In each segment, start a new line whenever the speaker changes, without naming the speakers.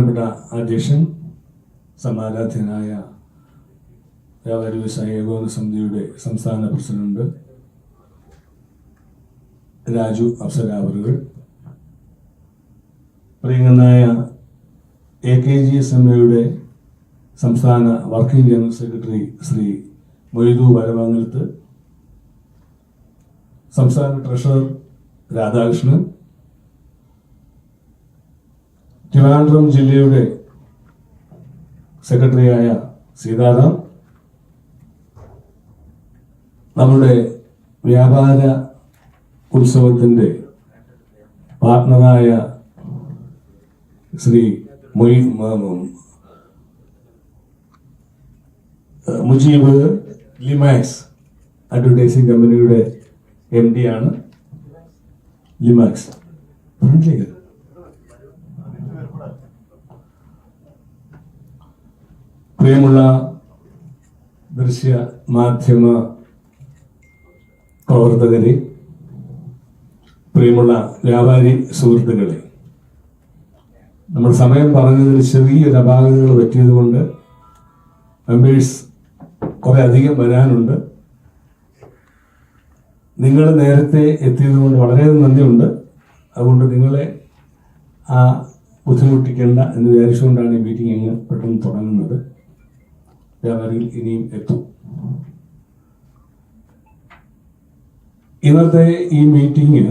ബഹുമാനപ്പെട്ട അധ്യക്ഷൻ സമാരാധ്യനായ വ്യാപാരി വ്യവസായ ഏകോപന സമിതിയുടെ സംസ്ഥാന പ്രസിഡന്റ് രാജു അഫ്സരാവറുകൾ പ്രിയങ്കനായ A K G S M എയുടെ സംസ്ഥാന working general secretary Shri Moidu വരവാങ്ങലത്ത് സംസ്ഥാന ട്രഷറർ രാധാകൃഷ്ണൻ ട്രിവാൻഡ്രം ജില്ലയുടെ സെക്രട്ടറിയായ സീതാറാം നമ്മുടെ വ്യാപാര ഉത്സവത്തിന്റെ പാർട്ട്ണറായ ശ്രീ മൊയ് മുജീബ് ലിമാക്സ് അഡ്വർടൈസിംഗ് കമ്പനിയുടെ എം ഡി ആണ്. ലിമാക്സ്. ഫ്രണ്ട്ലിക്ക് പ്രിയമുള്ള ദൃശ്യ മാധ്യമ പ്രവർത്തകരെ പ്രിയമുള്ള വ്യാപാരി സുഹൃത്തുക്കളെ നമ്മൾ സമയം പറഞ്ഞതിൽ ചെറിയൊരു അപാകതകൾ പറ്റിയതുകൊണ്ട് മെമ്പേഴ്സ് കുറെ അധികം വരാനുണ്ട്. നിങ്ങൾ നേരത്തെ എത്തിയത് കൊണ്ട് വളരെ നന്ദിയുണ്ട്. അതുകൊണ്ട് നിങ്ങളെ ആ ബുദ്ധിമുട്ടിക്കേണ്ട എന്ന് വിചാരിച്ചുകൊണ്ടാണ് ഈ മീറ്റിംഗ് അങ്ങ് പെട്ടെന്ന് തുടങ്ങുന്നത്. വ്യാപാരികൾ ഇനിയും എത്തും. ഇന്നത്തെ ഈ മീറ്റിംഗ്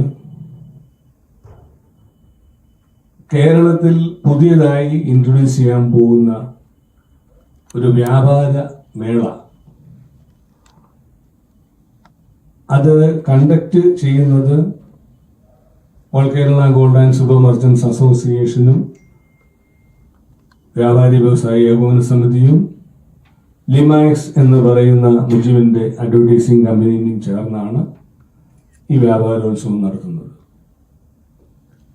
കേരളത്തിൽ പുതിയതായി ഇൻട്രൊഡ്യൂസ് ചെയ്യാൻ പോകുന്ന ഒരു വ്യാപാര മേള. അത് കണ്ടക്ട് ചെയ്യുന്നത് all Kerala gold and super merchants അസോസിയേഷനും വ്യാപാരി വ്യവസായ ഏകോപന സമിതിയും ലിമാക്സ് എന്ന് പറയുന്ന മുജീബിന്റെ അഡ്വർടൈസിംഗ് കമ്പനിയും ചേർന്നാണ് ഈ വ്യാപാരോത്സവം നടത്തുന്നത്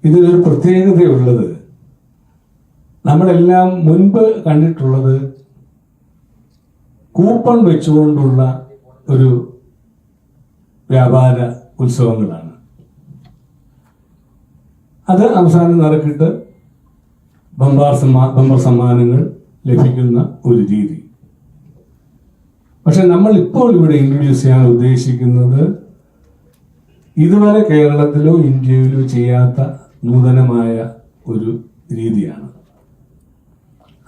ഇതിലൊരു പ്രത്യേകതയുള്ളത് നമ്മളെല്ലാം മുൻപ് കണ്ടിട്ടുള്ളത് കൂപ്പൺ വെച്ചുകൊണ്ടുള്ള ഒരു വ്യാപാര ഉത്സവങ്ങളാണ്. അത് അവസാനം നടക്കിട്ട് ബമ്പാർ സമ്മാ ബമ്പർ സമ്മാനങ്ങൾ ലഭിക്കുന്ന ഒരു രീതി. പക്ഷെ നമ്മൾ ഇപ്പോൾ ഇവിടെ ഇൻട്രൊഡ്യൂസ് ചെയ്യാൻ ഉദ്ദേശിക്കുന്നത് ഇതുവരെ കേരളത്തിലോ ഇന്ത്യയിലോ ചെയ്യാത്ത നൂതനമായ ഒരു രീതിയാണ്.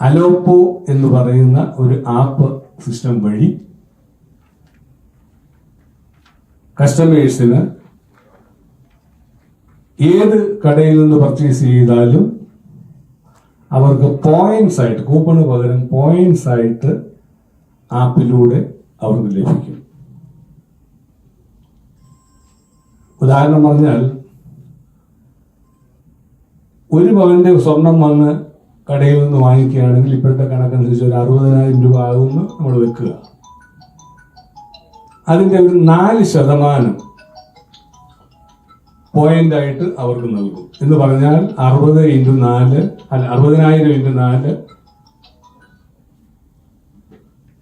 അലോപ്പോ എന്ന് പറയുന്ന ഒരു ആപ്പ് സിസ്റ്റം വഴി കസ്റ്റമേഴ്സിന് ഏത് കടയിൽ നിന്ന് പർച്ചേസ് ചെയ്താലും അവർക്ക് പോയിന്റ്സ് ആയിട്ട് കൂപ്പണ് പകരം പോയിന്റ്സ് ആയിട്ട് ആപ്പിലൂടെ അവർക്ക് ലഭിക്കും. ഉദാഹരണം പറഞ്ഞാൽ ഒരു പവന്റെ സ്വർണം വന്ന് കടയിൽ നിന്ന് വാങ്ങിക്കുകയാണെങ്കിൽ ഇപ്പോഴത്തെ കണക്കനുസരിച്ച് ഒരു അറുപതിനായിരം രൂപ ആകുമെന്ന് നമ്മൾ വെക്കുക. അതിന്റെ ഒരു നാല് ശതമാനം പോയിന്റായിട്ട് അവർക്ക് നൽകും. എന്ന് പറഞ്ഞാൽ അറുപത് ഇന്റു നാല് അല്ല അറുപതിനായിരം ഇന്റു നാല്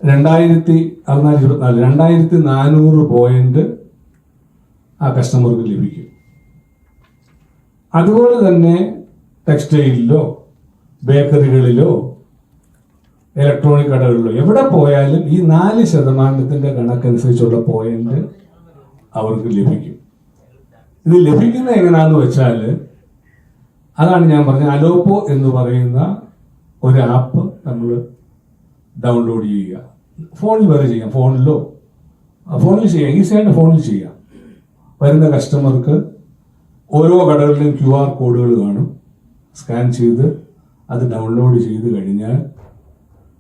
രണ്ടായിരത്തി അറുനാല് ഇരുപത്തിനാല് രണ്ടായിരത്തി നാനൂറ് പോയിന്റ് ആ കസ്റ്റമർക്ക് ലഭിക്കും. അതുപോലെ തന്നെ ടെക്സ്റ്റൈലിലോ ബേക്കറികളിലോ ഇലക്ട്രോണിക് കടകളിലോ എവിടെ പോയാലും ഈ നാല് ശതമാനത്തിന്റെ കണക്കനുസരിച്ചുള്ള പോയിന്റ് അവർക്ക് ലഭിക്കും. ഇത് ലഭിക്കുന്നത് എങ്ങനെയാന്ന് വെച്ചാൽ അതാണ് ഞാൻ പറഞ്ഞ അലോപ്പോ എന്ന് പറയുന്ന ഒരു ആപ്പ് നമ്മൾ ഡൗൺലോഡ് ചെയ്യുക. ഫോണിൽ വരെ ചെയ്യാം. ഫോണിലോ? ഫോണിൽ ചെയ്യാം. ഈസിയായിട്ട് ഫോണിൽ ചെയ്യാം. വരുന്ന കസ്റ്റമർക്ക് ഓരോ കടകളിലും ക്യു ആർ കോഡുകൾ കാണും. സ്കാൻ ചെയ്ത് അത് ഡൗൺലോഡ് ചെയ്ത് കഴിഞ്ഞാൽ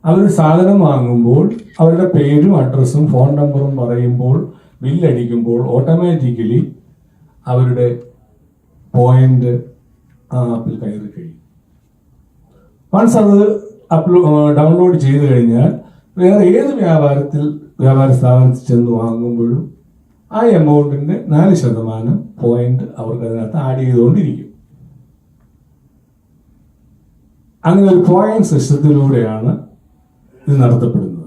അവർ സാധനം വാങ്ങുമ്പോൾ അവരുടെ പേരും അഡ്രസ്സും ഫോൺ നമ്പറും പറയുമ്പോൾ ബില്ലടിക്കുമ്പോൾ ഓട്ടോമാറ്റിക്കലി അവരുടെ പോയിന്റ് ആ ആപ്പിൽ കയറി കഴിയും. വൺസ് അത് അപ്ലോ ഡൗൺലോഡ് ചെയ്തു കഴിഞ്ഞാൽ വേറെ ഏത് വ്യാപാരത്തിൽ വ്യാപാര സ്ഥാപനത്തിൽ ചെന്ന് വാങ്ങുമ്പോഴും ആ എമൗണ്ടിന്റെ നാല് ശതമാനം പോയിന്റ് അവർക്ക് അതിനകത്ത് ആഡ് ചെയ്തുകൊണ്ടിരിക്കും. അങ്ങനെ ഒരു പോയിന്റ് സിസ്റ്റത്തിലൂടെയാണ് ഇത് നടത്തപ്പെടുന്നത്.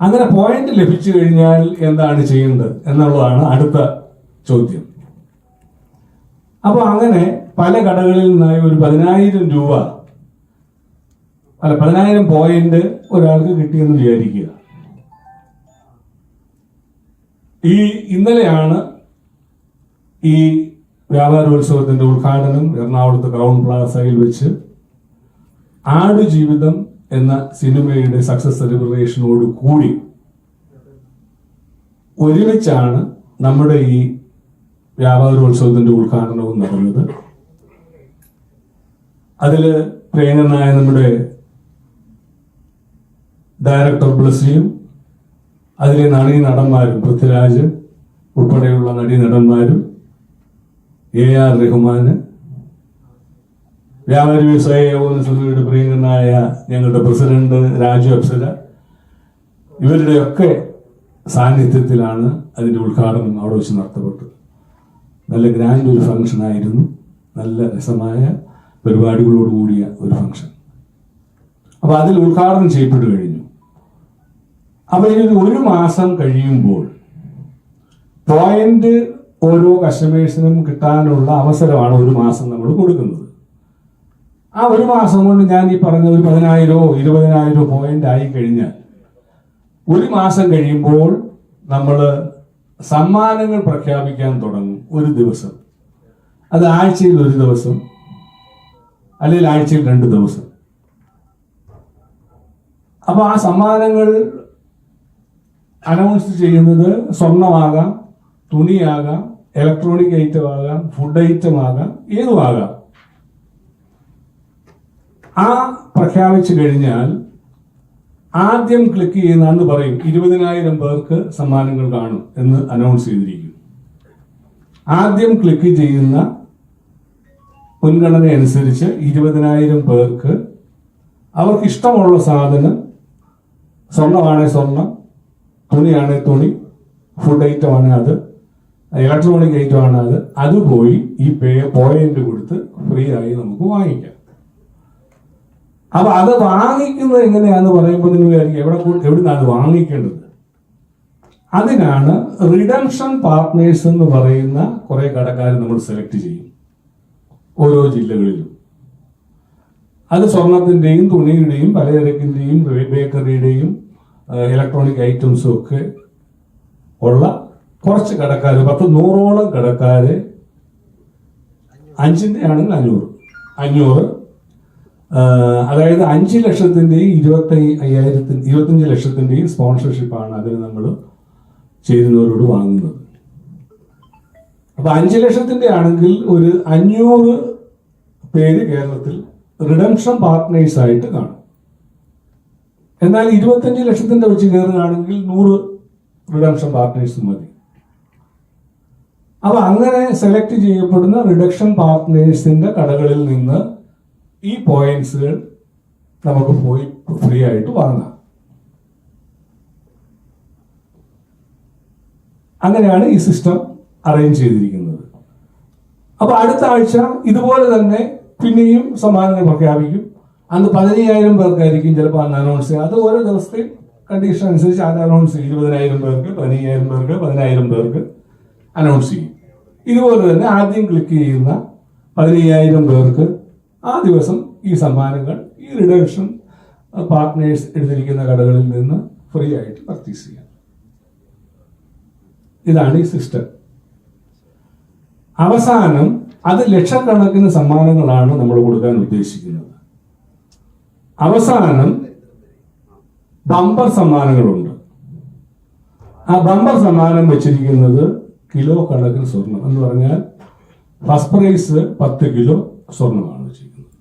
അങ്ങനെ പോയിന്റ് ലഭിച്ചു കഴിഞ്ഞാൽ എന്താണ് ചെയ്യേണ്ടത് എന്നുള്ളതാണ് അടുത്ത ചോദ്യം. അപ്പോൾ അങ്ങനെ പല കടകളിൽ നിന്നായി ഒരു പതിനായിരം രൂപ അല്ല പതിനായിരം പോയിന്റ് ഒരാൾക്ക് കിട്ടിയെന്ന് വിചാരിക്കുക. ഈ ഇന്നലെയാണ് ഈ വ്യാപാരോത്സവത്തിന്റെ ഉദ്ഘാടനം എറണാകുളത്ത് ക്രൗൺ പ്ലാസയിൽ വെച്ച് ആടുജീവിതം എന്ന സിനിമയുടെ സക്സസ് സെലിബ്രേഷനോട് കൂടി ഒരുമിച്ചാണ് നമ്മുടെ ഈ വ്യാപാരോത്സവത്തിന്റെ ഉദ്ഘാടനവും നടന്നത്. അതിൽ പ്രേമനായ നമ്മുടെ ഡയറക്ടർ ബ്ലസ്സിയും അതിലെ നടീ നടന്മാരും പൃഥ്വിരാജ് ഉൾപ്പെടെയുള്ള നടീ നടന്മാരും എ ആർ റഹ്മാന് വ്യാപാരി വ്യവസായ ഏകോപന സമിതിയുടെ പ്രിയങ്കരനായ ഞങ്ങളുടെ പ്രസിഡന്റ് രാജു അപ്സര ഇവരുടെയൊക്കെ സാന്നിധ്യത്തിലാണ് അതിന്റെ ഉദ്ഘാടനം അവിടെ വെച്ച് നടത്തപ്പെട്ടത്. നല്ല ഗ്രാൻഡ് ഒരു ഫംഗ്ഷൻ ആയിരുന്നു. നല്ല രസമായ പരിപാടികളോട് കൂടിയ ഒരു ഫംഗ്ഷൻ അപ്പോൾ അതിൽ ഉദ്ഘാടനം ചെയ്യപ്പെട്ടു അപ്പൊ ഇനി ഒരു മാസം കഴിയുമ്പോൾ പോയിന്റ് ഓരോ കസ്റ്റമേഴ്സിനും കിട്ടാനുള്ള അവസരമാണ് ഒരു മാസം നമ്മൾ കൊടുക്കുന്നത്. ആ ഒരു മാസം കൊണ്ട് ഞാൻ ഈ പറഞ്ഞ ഒരു പതിനായിരോ ഇരുപതിനായിരോ പോയിന്റ് ആയി കഴിഞ്ഞാൽ ഒരു മാസം കഴിയുമ്പോൾ നമ്മൾ സമ്മാനങ്ങൾ പ്രഖ്യാപിക്കാൻ തുടങ്ങും ഒരു ദിവസം. അത് ആഴ്ചയിൽ ഒരു ദിവസം അല്ലെങ്കിൽ ആഴ്ചയിൽ രണ്ട് ദിവസം. അപ്പൊ ആ സമ്മാനങ്ങൾ അനൗൺസ് ചെയ്യുന്നത് സ്വർണമാകാം തുണിയാകാം ഇലക്ട്രോണിക് ഐറ്റം ആകാം ഫുഡ് ഐറ്റം ആകാം ഏതുമാകാം. ആ പ്രഖ്യാപിച്ചു കഴിഞ്ഞാൽ ആദ്യം ക്ലിക്ക് ചെയ്യുന്ന പറയും. ഇരുപതിനായിരം പേർക്ക് സമ്മാനങ്ങൾ കാണും എന്ന് അനൗൺസ് ചെയ്തിരിക്കും. ആദ്യം ക്ലിക്ക് ചെയ്യുന്ന മുൻഗണന അനുസരിച്ച് ഇരുപതിനായിരം പേർക്ക് അവർക്ക് ഇഷ്ടമുള്ള സാധനം സ്വർണമാണേ സ്വർണം തുണിയാണേ തുണി. ഫുഡ് ഐറ്റം ആണ് അത്. ഇലക്ട്രോണിക് ഐറ്റം ആണ് അത്. അത് പോയി ഈ പേ പോയിന്റ് കൊടുത്ത് ഫ്രീ ആയി നമുക്ക് വാങ്ങിക്കാം. അപ്പൊ അത് വാങ്ങിക്കുന്നത് എങ്ങനെയാന്ന് പറയുമ്പോൾ നിങ്ങൾ വിചാരിക്കും എവിടെ എവിടുന്നാണ് വാങ്ങിക്കേണ്ടത്? അതിനാണ് റിഡംഷൻ പാർട്ട്നേഴ്സ് എന്ന് പറയുന്ന കുറെ കടക്കാർ നമ്മൾ സെലക്ട് ചെയ്യും. ഓരോ ജില്ലകളിലും. അത് സ്വർണത്തിന്റെയും തുണിയുടെയും പലചരക്കിന്റെയും ബേക്കറിയുടെയും ഇലക്ട്രോണിക് ഐറ്റംസും ഒക്കെ ഉള്ള കുറച്ച് കടക്കാർ പത്ത് നൂറോളം കടക്കാർ അഞ്ചിന്റെ ആണെങ്കിൽ അഞ്ഞൂറ്. അഞ്ഞൂറ്. അതായത് അഞ്ച് ലക്ഷത്തിന്റെയും ഇരുപത്തി അയ്യായിരത്തി ഇരുപത്തഞ്ച് ലക്ഷത്തിന്റെയും സ്പോൺസർഷിപ്പാണ് അതിന് നമ്മൾ ചേരുന്നവരോട് വാങ്ങുന്നത്. അപ്പൊ അഞ്ച് ലക്ഷത്തിന്റെ ആണെങ്കിൽ ഒരു അഞ്ഞൂറ് പേര് കേരളത്തിൽ റിഡംഷൻ പാർട്ട്നേഴ്സ് ആയിട്ട് കാണും. എന്നാൽ ഇരുപത്തഞ്ച് ലക്ഷത്തിന്റെ വെച്ച് കയറുകയാണെങ്കിൽ നൂറ് റിഡംഷൻ പാർട്ട്നേഴ്സ് മതി. അപ്പൊ അങ്ങനെ സെലക്ട് ചെയ്യപ്പെടുന്ന റിഡക്ഷൻ പാർട്ട്നേഴ്സിന്റെ കടകളിൽ നിന്ന് ഈ പോയിന്റ്സുകൾ നമുക്ക് പോയി ഫ്രീ ആയിട്ട് വാങ്ങാം. അങ്ങനെയാണ് ഈ സിസ്റ്റം അറേഞ്ച് ചെയ്തിരിക്കുന്നത്. അപ്പൊ അടുത്ത ആഴ്ച ഇതുപോലെ തന്നെ പിന്നെയും സമ്മാനങ്ങൾ പ്രഖ്യാപിക്കും. അന്ന് പതിനയ്യായിരം പേർക്കായിരിക്കും ചിലപ്പോൾ അന്ന് അനൗൺസ് ചെയ്യുക. അത് ഓരോ ദിവസത്തെ കണ്ടീഷൻ അനുസരിച്ച് അത് അനൗൺസ് ചെയ്യും. ഇരുപതിനായിരം പേർക്ക് പതിനയ്യായിരം പേർക്ക് പതിനായിരം പേർക്ക് അനൗൺസ് ചെയ്യും. ഇതുപോലെ തന്നെ ആദ്യം ക്ലിക്ക് ചെയ്യുന്ന പതിനയ്യായിരം പേർക്ക് ആ ദിവസം ഈ സമ്മാനങ്ങൾ ഈ റിഡക്ഷൻ പാർട്ട്നേഴ്സ് എടുത്തിരിക്കുന്ന കടകളിൽ നിന്ന് ഫ്രീ ആയിട്ട് പർച്ചേസ് ചെയ്യാം. ഇതാണ് ഈ സിസ്റ്റം അവസാനം അത് ലക്ഷക്കണക്കിന് സമ്മാനങ്ങളാണ് നമ്മൾ കൊടുക്കാൻ ഉദ്ദേശിക്കുന്നത്. അവസാനം ബമ്പർ സമ്മാനങ്ങളുണ്ട്. ആ ബമ്പർ സമ്മാനം വെച്ചിരിക്കുന്നത് കിലോ കണക്കിന് സ്വർണം എന്ന് പറഞ്ഞാൽ ഫസ്റ്റ് പ്രൈസ് പത്ത് കിലോ സ്വർണമാണ് വെച്ചിരിക്കുന്നത്.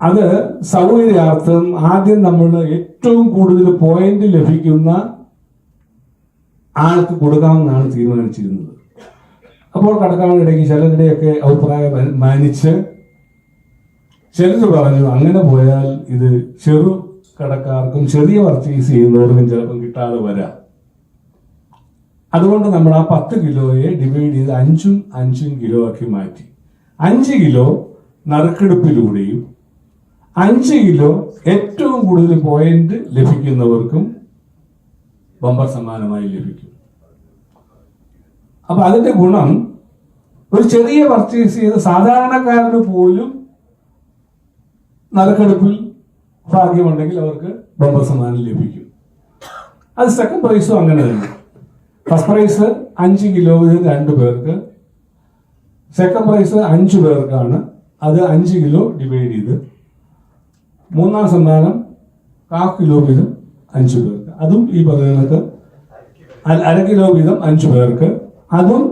അത് സൗകര്യാർത്ഥം ആദ്യം നമ്മൾ ഏറ്റവും കൂടുതൽ പോയിന്റ് ലഭിക്കുന്ന ആൾക്ക് കൊടുക്കാമെന്നാണ് തീരുമാനിച്ചിരുന്നത്. അപ്പോൾ കടക്കാരുടെ ചിലരുടെയൊക്കെ അഭിപ്രായം മാനിച്ച് ചിലർ പറഞ്ഞു അങ്ങനെ പോയാൽ ഇത് ചെറു കടക്കാർക്കും ചെറിയ പർച്ചേസ് ചെയ്യുന്നവർക്കും ചിലപ്പം കിട്ടാതെ വരാം. അതുകൊണ്ട് നമ്മൾ ആ പത്ത് കിലോയെ ഡിവൈഡ് ചെയ്ത് അഞ്ചും അഞ്ചും കിലോ ആക്കി മാറ്റി. അഞ്ച് കിലോ നറുക്കെടുപ്പിലൂടെയും അഞ്ച് കിലോ ഏറ്റവും കൂടുതൽ പോയിന്റ് ലഭിക്കുന്നവർക്കും ബമ്പർ സമ്മാനമായി ലഭിക്കും. അപ്പൊ അതിന്റെ ഗുണം ഒരു ചെറിയ പർച്ചേസ് ചെയ്ത് സാധാരണക്കാരന് പോലും നറുക്കെടുപ്പിൽ ഭാഗ്യമുണ്ടെങ്കിൽ അവർക്ക് ബമ്പർ സമ്മാനം ലഭിക്കും. അത് സെക്കൻഡ് പ്രൈസും അങ്ങനെ തന്നെ. ഫസ്റ്റ് പ്രൈസ് അഞ്ച് കിലോ രണ്ട് പേർക്ക്. സെക്കൻഡ് പ്രൈസ് അഞ്ച് പേർക്കാണ്. അത് അഞ്ച് കിലോ ഡിവൈഡ് ചെയ്ത്. മൂന്നാം സമ്മാനം കാ കിലോ വീതം അഞ്ച് പേർക്ക്. അതും ഈ പറയുന്നത് അര കിലോ വീതം അഞ്ച് പേർക്ക്. അതും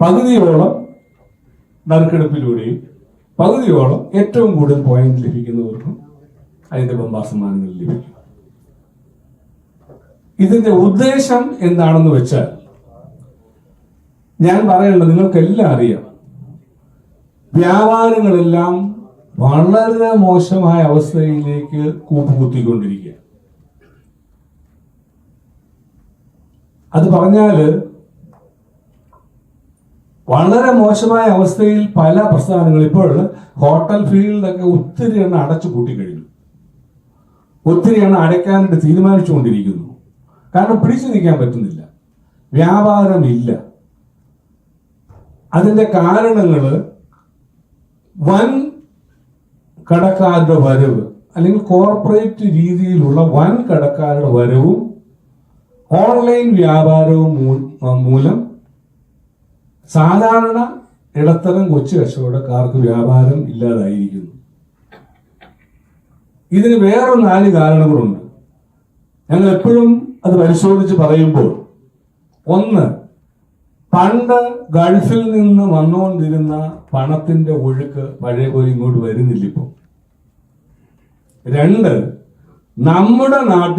പകുതിയോളം നറുക്കെടുപ്പിലൂടെയും പകുതിയോളം ഏറ്റവും കൂടുതൽ പോയിന്റ് ലഭിക്കുന്നവർക്കും അതിന്റെ ബമ്പാ സമ്മാനങ്ങൾ ലഭിക്കും. ഇതിന്റെ ഉദ്ദേശം എന്താണെന്ന് വെച്ചാൽ ഞാൻ പറയേണ്ടത് നിങ്ങൾക്കെല്ലാം അറിയാം. വ്യാപാരങ്ങളെല്ലാം വളരെ മോശമായ അവസ്ഥയിലേക്ക് കൂപ്പുകുത്തിക്കൊണ്ടിരിക്കുക അത് പറഞ്ഞാൽ വളരെ മോശമായ അവസ്ഥയിൽ പല പ്രസ്ഥാനങ്ങളും ഇപ്പോൾ ഹോട്ടൽ ഫീൽഡൊക്കെ ഒത്തിരി എണ്ണം അടച്ചു കൂട്ടിക്കഴിഞ്ഞു ഒത്തിരി എണ്ണം അടയ്ക്കാനായിട്ട് തീരുമാനിച്ചുകൊണ്ടിരിക്കുന്നു. കാരണം പിടിച്ചു നിൽക്കാൻ പറ്റുന്നില്ല. വ്യാപാരമില്ല. അതിന്റെ കാരണങ്ങൾ വൻ കടക്കാരുടെ വരവ് അല്ലെങ്കിൽ കോർപ്പറേറ്റ് രീതിയിലുള്ള വൻ കടക്കാരുടെ വരവും ഓൺലൈൻ വ്യാപാരവും മൂലം സാധാരണ ഇടത്തരം കൊച്ചു കച്ചവടക്കാർക്ക് വ്യാപാരം ഇല്ലാതായിരിക്കുന്നു. ഇതിന് വേറെ നാല് കാരണങ്ങളുണ്ട്. ഞങ്ങൾ എപ്പോഴും അത് പരിശോധിച്ച് പറയുമ്പോൾ ഒന്ന് പണ്ട് ഗൾഫിൽ നിന്ന് വന്നുകൊണ്ടിരുന്ന പണത്തിന്റെ ഒഴുക്ക് പഴയ പോലെ ഇങ്ങോട്ട് വരുന്നില്ല ഇപ്പോൾ രണ്ട് നമ്മുടെ നാട്ടിൽ